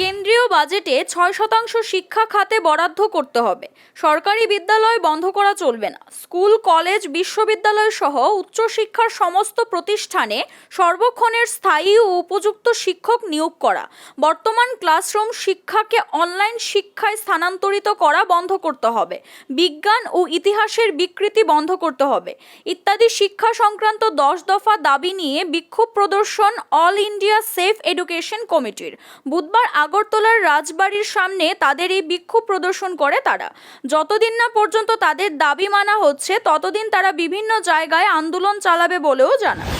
কেন্দ্রীয় বাজেটে ছয় শতাংশ শিক্ষা খাতে বরাদ্দ করতে হবে। সরকারি বিদ্যালয় বন্ধ করা চলবে না। স্কুল, কলেজ, বিশ্ববিদ্যালয় সহ উচ্চশিক্ষার সমস্ত প্রতিষ্ঠানে সর্বক্ষণের স্থায়ী ও উপযুক্ত শিক্ষক নিয়োগ করা। বর্তমান ক্লাসরুম শিক্ষাকে অনলাইন শিক্ষায় স্থানান্তরিত করা বন্ধ করতে হবে। বিজ্ঞান ও ইতিহাসের বিকৃতি বন্ধ করতে হবে। ইত্যাদি শিক্ষা সংক্রান্ত দশ দফা দাবি নিয়ে বিক্ষোভ প্রদর্শন অল ইন্ডিয়া সেফ এডুকেশন কমিটির। বুধবার আগরতলার রাজবাড়ির সামনে তাদের এই বিক্ষোভ প্রদর্শন করে তারা। যতদিন না পর্যন্ত তাদের দাবি মানা হচ্ছে, ততদিন তারা বিভিন্ন জায়গায় আন্দোলন চালাবে বলেও জানায়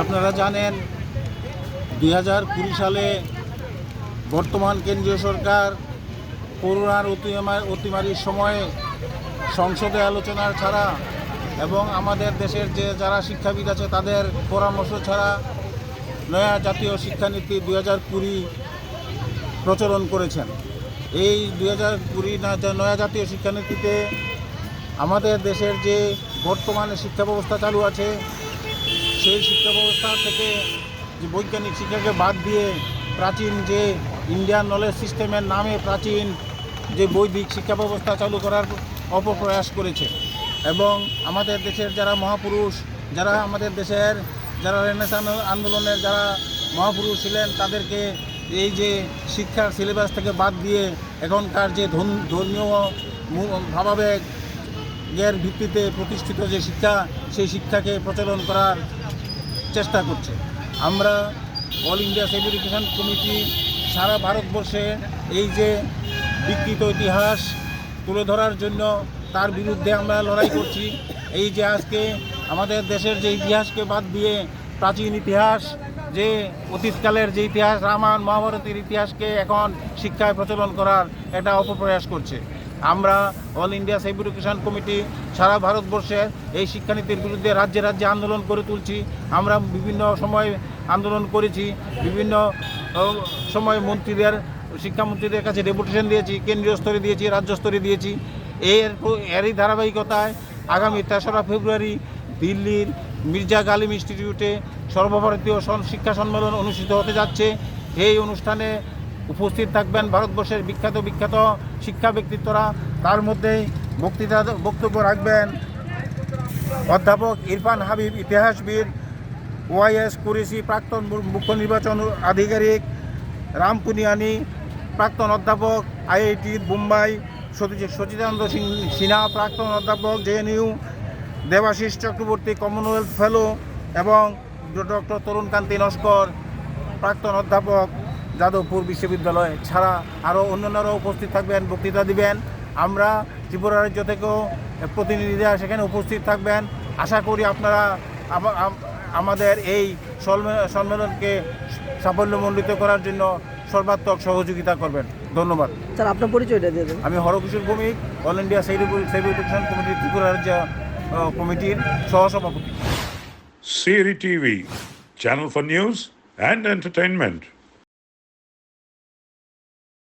আপনারা জানেন, দুই হাজার কুড়ি সালে বর্তমান কেন্দ্রীয় সরকার করোনার অতিমার অতিমারির সময়ে সংসদে আলোচনা ছাড়া এবং আমাদের দেশের যে যারা শিক্ষাবিদ আছে তাদের পরামর্শ ছাড়া নয়া জাতীয় শিক্ষানীতি দু হাজার কুড়ি প্রচলন করেছেন। এই দুই হাজার কুড়ি নয়া জাতীয় শিক্ষানীতিতে আমাদের দেশের যে বর্তমানে শিক্ষা ব্যবস্থা চালু আছে, সেই শিক্ষা ব্যবস্থা থেকে যে বৈজ্ঞানিক শিক্ষাকে বাদ দিয়ে প্রাচীন যে ইন্ডিয়ান নলেজ সিস্টেমের নামে প্রাচীন যে বৈদিক শিক্ষা ব্যবস্থা চালু করার অপপ্রয়াস করেছে। এবং আমাদের দেশের যারা মহাপুরুষ, যারা আমাদের দেশের যারা রেনেসান আন্দোলনের যারা মহাপুরুষ ছিলেন, তাদেরকে এই যে শিক্ষার সিলেবাস থেকে বাদ দিয়ে এখনকার যে ধর্মীয় মু- ভাবাবেগ এর ভিত্তিতে প্রতিষ্ঠিত যে শিক্ষা, সেই শিক্ষাকে প্রচলন করার চেষ্টা করছে। আমরা অল ইন্ডিয়া সেভ কমিটি সারা ভারতবর্ষে এই যে বিকৃত ইতিহাস তুলে ধরার জন্য তার বিরুদ্ধে আমরা লড়াই করছি। এই যে আজকে আমাদের দেশের যে ইতিহাসকে বাদ দিয়ে প্রাচীন ইতিহাস, যে অতীতকালের যে ইতিহাস, রামায়ণ, মহাভারতের ইতিহাসকে এখন শিক্ষায় প্রচলন করার একটা অপপ্রয়াস করছে। আমরা all India save education committee সারা ভারতবর্ষের এই শিক্ষানীতির বিরুদ্ধে রাজ্যে রাজ্যে আন্দোলন করে তুলছি। আমরা বিভিন্ন সময় আন্দোলন করেছি, বিভিন্ন সময় মন্ত্রীদের, শিক্ষামন্ত্রীদের কাছে ডেপুটেশন দিয়েছি, কেন্দ্রীয় স্তরে দিয়েছি, রাজ্য স্তরে দিয়েছি। এর, এরই ধারাবাহিকতায় আগামী তেসরা ফেব্রুয়ারি দিল্লির মির্জা গালিম ইনস্টিটিউটে সর্বভারতীয় সন- শিক্ষা সম্মেলন অনুষ্ঠিত হতে যাচ্ছে। এই অনুষ্ঠানে উপস্থিত থাকবেন ভারতবর্ষের বিখ্যাত বিখ্যাত শিক্ষা ব্যক্তিত্বরা। তার মধ্যে বক্তৃতা বক্তব্য রাখবেন অধ্যাপক ইরফান হাবিব, ইতিহাসবিদ ওয়াইএস কুরেশি, প্রাক্তন মুখ্য নির্বাচন আধিকারিক রাম পুনিয়ানি প্রাক্তন অধ্যাপক আইআইটি মুম্বাই সচিদানন্দ সিনহা, প্রাক্তন অধ্যাপক JNU Debashish Chakraborty commonwealth fellow এবং ডক্টর তরুণকান্তি নস্কর প্রাক্তন অধ্যাপক যাদবপুর বিশ্ববিদ্যালয় ছাড়া আরও অন্যান্যরাও উপস্থিত থাকবেন বক্তৃতা দিবেন আমরা ত্রিপুরা রাজ্য থেকেও প্রতিনিধিরা সেখানে উপস্থিত থাকবেন আশা করি আপনারা আমাদের এই সম্মেলনকে সাফল্যমণ্ডিত করার জন্য সর্বাত্মক সহযোগিতা করবেন ধন্যবাদ স্যার আপনার পরিচয়টা দিয়ে আমি Harkishore Bhowmik all India save education committee Tripura রাজ্য കമ്മിറ്റിയിൽ സഹസഭാപതി C T V channel four news and entertainment